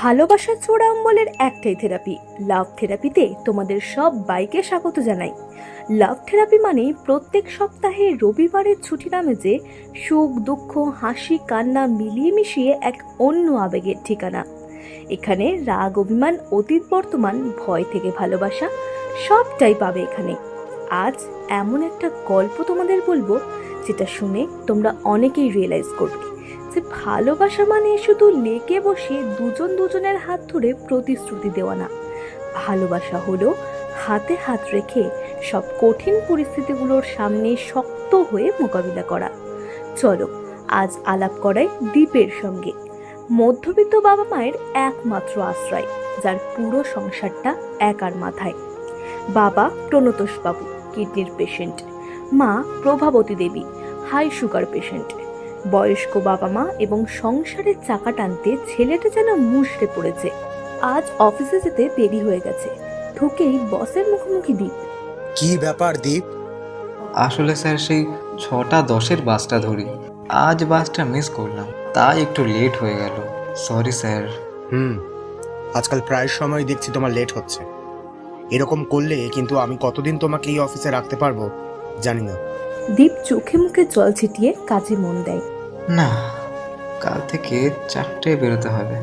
ভালোবাসার চোরা অম্বলের একটাই থেরাপি। লাভ থেরাপিতে তোমাদের সব বাইকে স্বাগত জানাই। লাভ থেরাপি মানে প্রত্যেক সপ্তাহে রবিবারের ছুটি নামে যে সুখ, দুঃখ, হাসি, কান্না মিলিয়ে মিশিয়ে এক অন্য আবেগের ঠিকানা। এখানে রাগ, অভিমান, অতীত, বর্তমান, ভয় থেকে ভালোবাসা সবটাই পাবে এখানে। আজ এমন একটা গল্প তোমাদের বলব, যেটা শুনে তোমরা অনেকেই রিয়েলাইজ করবে। যে ভালোবাসা মানে শুধু লেকে বসে দুজন দুজনের হাত ধরে প্রতিশ্রুতি দেওয়া না। ভালোবাসা হলো হাতে হাত রেখে সব কঠিন পরিস্থিতিগুলোর সামনে শক্ত হয়ে মোকাবিলা করা। চলো, আজ আলাপ করাই দ্বীপের সঙ্গে। মধ্যবিত্ত বাবা মায়ের একমাত্র আশ্রয়, যার পুরো সংসারটা একার মাথায়। বাবা প্রণতোষ বাবু কিডনির পেশেন্ট। মা Prabhavati Devi, high sugar patient. বয়স্ক বাবা মা এবং সংসারের চাকা টানতে ছেলেটা যেন মুষড়ে পড়েছে। আজ অফিসে যেতে দেরি হয়ে গেছে। ঢুকেই বসের মুখোমুখি দ্বীপ কি ব্যাপার দীপ? আসলে স্যার সেই ছটা দশের বাসটা ধরি। আজ বাসটা মিস করলাম তাই একটু লেট হয়ে গেল। Sorry sir. হুম আজকাল প্রায় সময় দেখছি তোমার লেট হচ্ছে। এরকম করলে কিন্তু আমি কতদিন তোমাকে এই অফিসে রাখতে পারব? জানি না। দ্বীপ চোখে মুখে জল ছিটিয়ে কাজে মন দেয়। না, কাল থেকে চারটে বেরোতে হবে।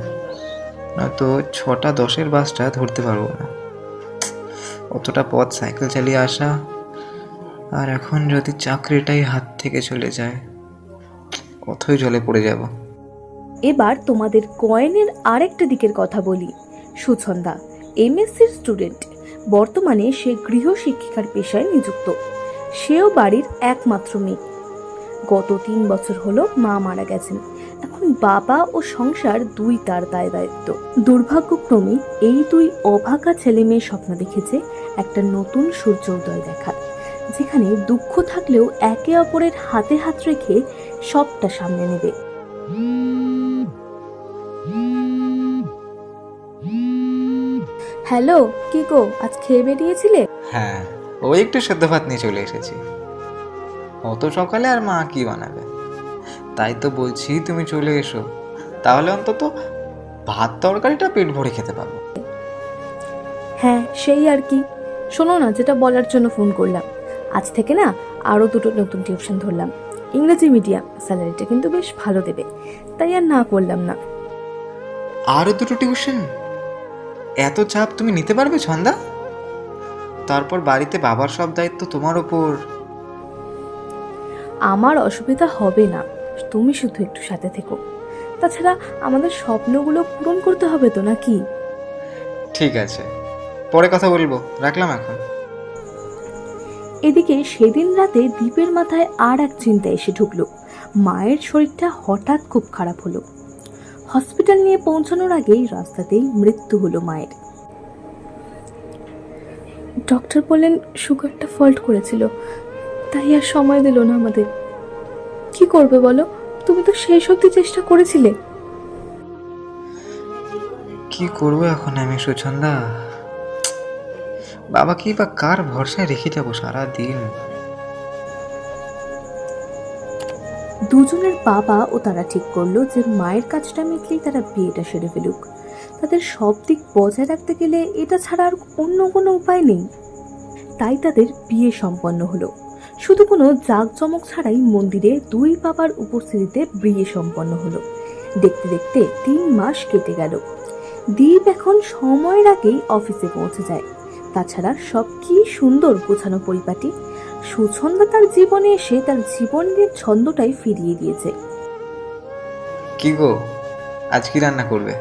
নয়তো ছটা দশের বাসটা ধরতে পারব না। অতটা পথ সাইকেল চালিয়ে আসা, আর এখন যদি চাকরিটাই হাত থেকে চলে যায় অথই জলে পড়ে যাব। এবার তোমাদের কয়েনের আরেকটা দিকের কথা বলি। সুছন্দা এমএসসির স্টুডেন্ট বর্তমানে সে গৃহশিক্ষিকার পেশায় নিযুক্ত। সেও বাড়ির একমাত্র মেয়ে। গত তিন বছর হলো মা মারা গেছেন। এখন বাবা ও সংসার দুই তার দায় দায়িত্ব দুর্ভাগ্যক্রমে এই দুই অভাগা ছেলে মেয়ে স্বপ্ন দেখেছে একটা নতুন সূর্যোদয় দেখার, যেখানে দুঃখ থাকলেও একে অপরের হাতে হাত রেখে সবটা সামনে নেবে। হ্যালো, কি গো? আজ খেয়ে বেরিয়েছিলে? হ্যাঁ ওই একটু সেদ্ধ ভাত নিয়ে চলে এসেছি। অত সকালে আর মা কি বানাবে? তাই তো বলছি তুমি চলে এসো। তাহলে অন্তত ভাত তরকারিটা পেট ভরে খেতে পারব। হ্যাঁ সেই আর কি। শোনো না যেটা বলার জন্য ফোন করলাম। আজ থেকে না আরও দুটো নতুন টিউশন ধরলাম। ইংরেজি মিডিয়াম স্যালারিটা কিন্তু বেশ ভালো দেবে। তাই আর না করলাম না। আরও দুটো টিউশন এত চাপ তুমি নিতে পারবে ছন্দা? তারপর বাড়িতে বাবার সব দায়িত্ব তোমার ওপর। আমার অসুবিধা হবে না। তুমি শুধু একটু সাথে থেকো। তাছাড়া আমাদের স্বপ্নগুলো পূরণ করতে হবে তো নাকি? ঠিক আছে। পরে কথা বলব। রাখলাম এখন। এদিকে সেদিন রাতে দ্বীপের মাথায় আর এক চিন্তা এসে ঢুকলো। মায়ের শরীরটা হঠাৎ খুব খারাপ হলো। হসপিটাল নিয়ে পৌঁছানোর আগেই রাস্তাতেই মৃত্যু হলো মায়ের। ডক্টর বললেন সুগারটা ফল্ট করেছিল। তাই আর সময় দিল না আমাদের। কি করবে বলো? তুমি তো শেষ অব্দি চেষ্টা করেছিলে। কি করব এখন আমি সুচন্দা? বাবা কি বা কার ভরসায় রেখে যাব সারা দিন দুজনের বাবা ও তারা ঠিক করল যে মায়ের কাজটা মিটলেই তারা বিয়েটা সেরে ফেলুক। তাদের সব দিক বজায় রাখতে গেলে এটা ছাড়া আর অন্য কোনো উপায় নেই। তাই তাদের বিয়ে সম্পন্ন হলো। শুধু কোনো জাঁকজমক ছাড়াই মন্দিরে দুই বাবার উপস্থিতিতে বিয়ে সম্পন্ন হলো। দেখতে দেখতে তিন মাস কেটে গেল। দ্বীপ এখন সময়ের আগেই অফিসে পৌঁছে যায়। তাছাড়া সব কি সুন্দর গোছানো পরিপাটি। সুছন্দা তার জীবনে এসে তার জীবনের ছন্দটাই ফিরিয়ে দিয়েছে। কি গো? আজ কি রান্না করবে?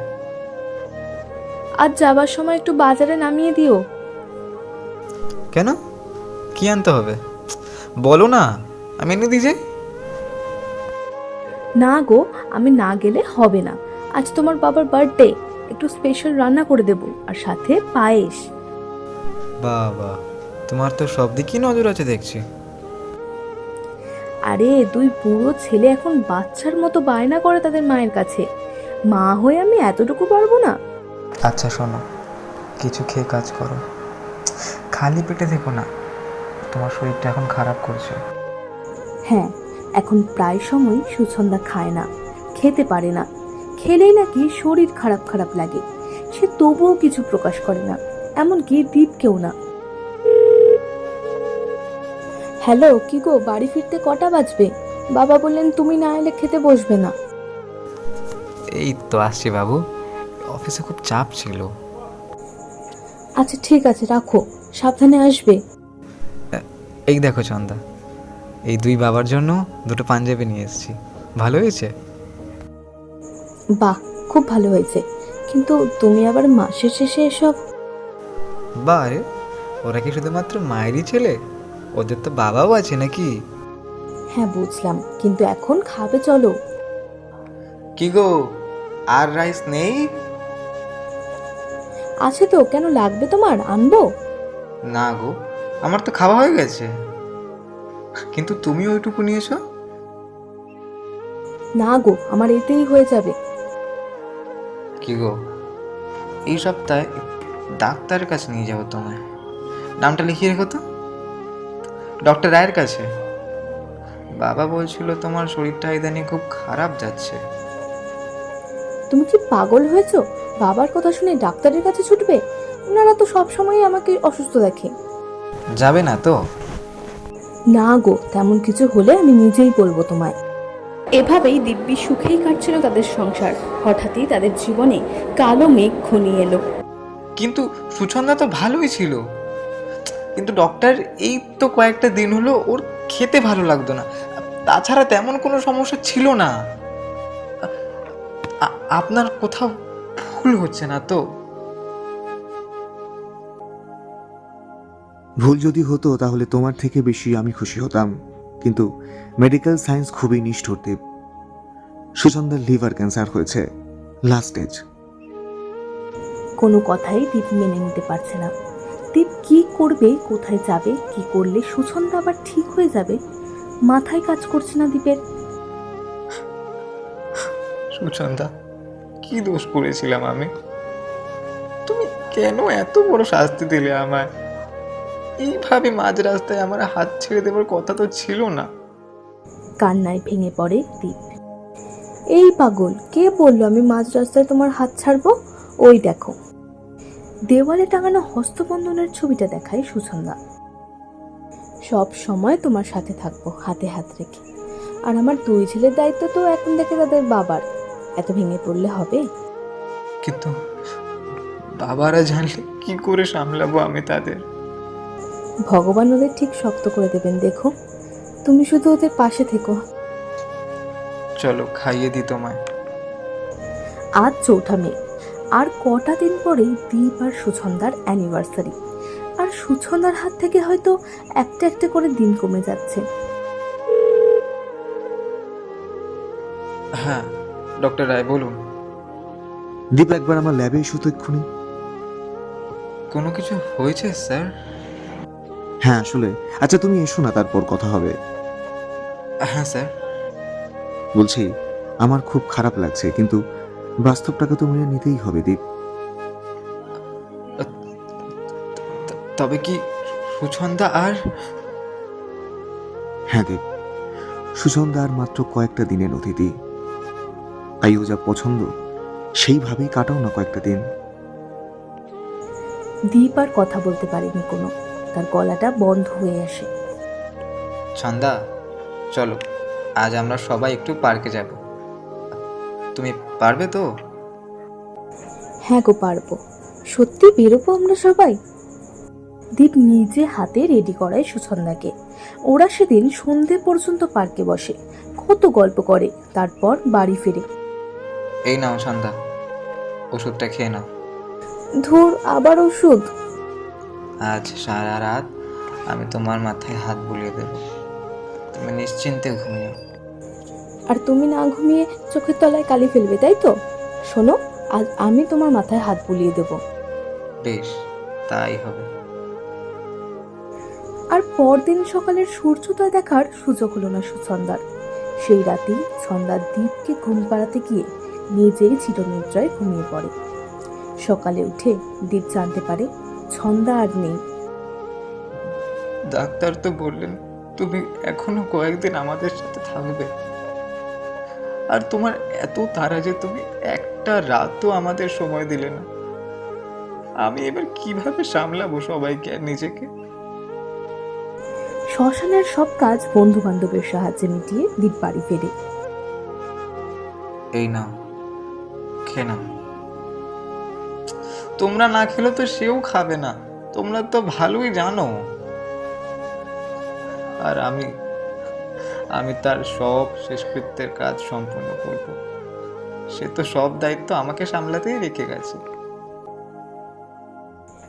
আজ যাবার সময় একটু বাজারে নামিয়ে দিও। কেন? কি আনতে হবে? বলো না আমি এনে দিয়ে যাই না গো আমি না গেলে হবে না। আজ তোমার বাবার বার্থডে একটু স্পেশাল রান্না করে দেবো আর সাথে পায়েস। বাবা তোমার তো সব দিকই নজর আছে দেখছি। আরে দুই বুড়ো ছেলে এখন বাচ্চার মতো বায়না করে তাদের মায়ের কাছে। মা হয়ে আমি এতটুকু পারব না? আচ্ছা শোনো কিছু খেয়ে কাজ করো। খালি পেটে থেকো না। তোমার শরীরটা এখন খারাপ করছে। হ্যাঁ এখন প্রায় সময় সুছন্দা খায় না খেতে পারে না। খেলেই নাকি শরীর খারাপ খারাপ লাগে। সে তবুও কিছু প্রকাশ করে না এমনকি দীপকেও না। হ্যালো কি গো বাড়ি ফিরতে কটা বাজবে? বাবা বললেন তুমি না এলে খেতে বসবে না। এই তো আসছি বাবু। অফিসে খুব চাপ ছিল। আচ্ছা ঠিক আছে রাখো। সাবধানে আসবে। এই দেখো চন্দা এই দুই বাবার জন্য দুটো পাঞ্জাবি নিয়ে এসেছি। ভালো হয়েছে? বাহ খুব ভালো হয়েছে। কিন্তু তুমি আবার মাসের শেষে এসব? বারে ওরা কি শুধুমাত্র মায়েরই ছেলে? ওদের তো বাবাও আছে নাকি? হ্যাঁ বুঝলাম। কিন্তু এখন খাবে চলো। কি গো আর রাইস নেই? আছে তো কেন লাগবে তোমার? আনব? না গো আমার তো খাওয়া হয়ে গেছে। কিন্তু তুমি ওইটুকু নিয়েছো? না গো আমার এতেই হয়ে যাবে। কি গো? এই সপ্তাহে ডাক্তারের কাছে নিয়ে যাব তোমায়। নামটা লিখিয়ে রেখো তো। ডক্টর রায়ের কাছে। বাবা বলছিল তোমার শরীরটা ইদানিং খুব খারাপ যাচ্ছে। তুমি কি পাগল হয়েছো? বাবার কথা শুনে ডাক্তারের কাছে ছুটবে? ওনারা তো সবসময় আমাকে অসুস্থ দেখে। যাবে না তো? না গো তেমন কিছু হলে আমি নিজেই বলব তোমায়। এভাবেই দিব্যি সুখেই কাটছিল তাদের সংসার। হঠাৎই তাদের জীবনে কালো মেঘ ঘনিয়ে এলো। কিন্তু সুচন্দা তো ভালোই ছিল। কিন্তু ডক্টর এই তো কয়েকটা দিন হলো ওর খেতে ভালো লাগতো না। তাছাড়া তেমন কোনো সমস্যা ছিল না। আপনার কোথাও ভুল হচ্ছে না তো? ভুল যদি হতো তাহলে তোমার থেকে বেশি আমি খুশি হতাম। কিন্তু মেডিকেল সায়েন্স খুবই নিষ্ঠুর দ্বীপ সুচন্দার লিভার ক্যান্সার হয়েছে। লাস্ট স্টেজ কোনো কথাই দীপ মেনে নিতে পারছে না। দীপ কি করবে কোথায় যাবে কি করলে সুচন্দা আবার ঠিক হয়ে যাবে? মাথায় কাজ করছে না দীপের। সুচন্দা কি দোষ করেছিলাম আমি? তুমি কেন এত বড় শাস্তি দিলে আমায়? এইভাবে মাঝ রাস্তায় আমার হাত ছেড়ে দেওয়ার কথা তো ছিল না। কান্নায় ভেঙে পড়ে দীপ। এই পাগল কে বলল আমি মাঝ রাস্তায় তোমার হাত ছাড়বো? ওই দেখো। দেওয়ালে টাঙানো হস্তবন্ধনের ছবিটা দেখায় সুছন্দা সব সময় তোমার সাথে থাকব হাতে হাত রেখে। আর আমার দুই ছেলের দায়িত্ব তো এখন দেখে তাদের বাবার। এত ভেঙে পড়লে হবে? কিন্তু বাবারা জানলে কি করে সামলাবো আমি তাদের? ভগবান ওদের ঠিক শক্ত করে দেবেন দেখো। তুমি শুধু ওদের পাশে থেকো। চলো খাইয়ে দিই তোমায়। আজ চৌঠা মে আর কটা দিন পরেই দীপ আর সুছন্দার অ্যানিভার্সারি আর সুছন্দার হাত থেকে হয়তো একটা একটা করে দিন কমে যাচ্ছে। হ্যাঁ ডক্টর রায় বলুন। দীপ একবার আমার ল্যাবে এসো তো এক্ষুনি। কোনো কিছু হয়েছে স্যার? হ্যাঁ আসলে। আচ্ছা তুমি এসো না তারপর কথা হবে। হ্যাঁ স্যার। বলছি আমার খুব খারাপ লাগছে কিন্তু বাস্তবটাকে তো মেনে নিতেই হবে দীপ। তবে কি সুছন্দা আর? হ্যাঁ দীপ। সুচন্দা আর মাত্র কয়েকটা দিনের অতিথি। তাই ও যা পছন্দ সেইভাবেই কাটাও না কয়েকটা দিন। দীপ আর কথা বলতে পারেনি কোনো। তার গলাটা বন্ধ হয়ে আসে। ছন্দা চলো আজ আমরা সবাই একটু পার্কে যাব। তুমি পারবে তো? হ্যাঁ গো পারব। সত্যি বেরোবো আমরা সবাই? দীপ নিজে হাতে রেডি করায় সুছন্দাকে। ওরা সেদিন সন্ধে পর্যন্ত পার্কে বসে কত গল্প করে তারপর বাড়ি ফেরে। এই নাও ছন্দা ওষুধটা খেয়ে নাও। ধুর আবার ওষুধ? আজ সারা রাত আমি তোমার মাথায় হাত বুলিয়ে দেব। তুমি নিশ্চিন্তে ঘুমিও। আর তুমি না ঘুমিয়ে চোখের তলায় কালি ফেলবে তাই তো? শোনো আজ আমি তোমার মাথায় হাত বুলিয়ে দেব। বেশ তাই হবে। আর পরদিন সকালের সূর্যোদয় দেখার সুযোগ হলো না সুছন্দার সেই রাতেই ছন্দার দ্বীপকে ঘুম পাড়াতে গিয়ে নিজেই চিরনিদ্রায় ঘুমিয়ে পড়ে। সকালে উঠে দ্বীপ জানতে পারে ছন্দা আর নেই। ডাক্তার তো বললেন তুমি এখনও কয়েকদিন আমাদের সাথে থাকবে। আর তোমার এত তারা যে তুমি একটা রাতও আমাদের সময় দিলে না। আমি এবার কীভাবে সামলাবো সবাইকে আর নিজেকে? শ্মশানের সব কাজ বন্ধু বান্ধবের সাহায্যে মিটিয়ে দীপ বাড়ি ফেরে এই নাও খেয়ে নাও। তোমরা না খেলে তো সেও খাবে না। তোমরা তো ভালোই জানো। আর আমি আমি তার সব শেষকৃত্যের কাজ সম্পূর্ণ করব। সে তো সব দায়িত্ব আমাকে সামলাতেই রেখে গেছে।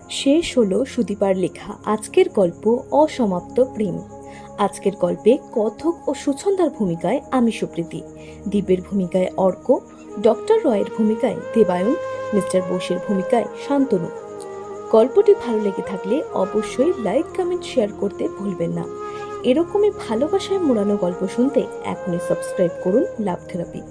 শেষ হলো সুদীপার লেখা আজকের গল্প অসমাপ্ত প্রেম। আজকের গল্পে কথক ও সুছন্দার ভূমিকায় আমি সুপ্রীতি। দ্বীপের ভূমিকায় অর্ক ডক্টর রয়ের ভূমিকায় দেবায়ন, মিস্টার বোসের ভূমিকায় শান্তনু। গল্পটি ভালো লেগে থাকলে অবশ্যই লাইক, কমেন্ট, শেয়ার করতে ভুলবেন না। এরকমই ভালোবাসায় মোড়ানো গল্প শুনতে এখনই সাবস্ক্রাইব করুন লাভ থেরাপি।